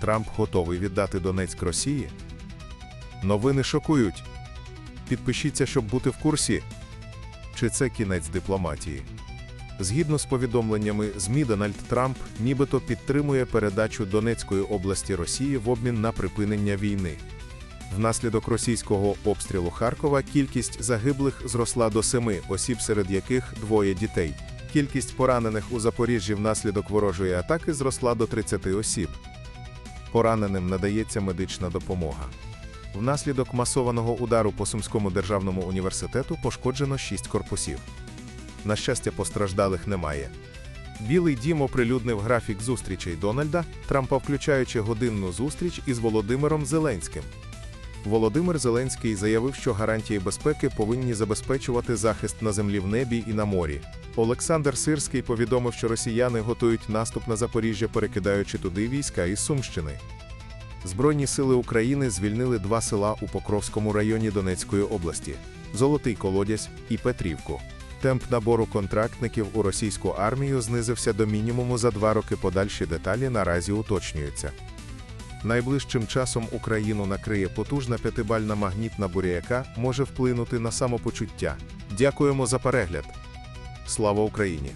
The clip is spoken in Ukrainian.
Трамп готовий віддати Донецьк Росії? Новини шокують. Підпишіться, щоб бути в курсі. Чи це кінець дипломатії? Згідно з повідомленнями ЗМІ, Дональд Трамп нібито підтримує передачу Донецької області Росії в обмін на припинення війни. Внаслідок російського обстрілу Харкова кількість загиблих зросла до семи осіб, серед яких двоє дітей. Кількість поранених у Запоріжжі внаслідок ворожої атаки зросла до 30 осіб. Пораненим надається медична допомога. Внаслідок масованого удару по Сумському державному університету пошкоджено шість корпусів. На щастя, постраждалих немає. Білий дім оприлюднив графік зустрічей Дональда, Трампа, включаючи годинну зустріч із Володимиром Зеленським. Володимир Зеленський заявив, що гарантії безпеки повинні забезпечувати захист на землі в небі і на морі. Олександр Сирський повідомив, що росіяни готують наступ на Запоріжжя, перекидаючи туди війська із Сумщини. Збройні сили України звільнили два села у Покровському районі Донецької області Золотий Колодязь і Петрівку. Темп набору контрактників у російську армію знизився до мінімуму за два роки. Подальші деталі наразі уточнюються. Найближчим часом Україну накриє потужна п'ятибальна магнітна буря, яка може вплинути на самопочуття. Дякуємо за перегляд. Слава Україні!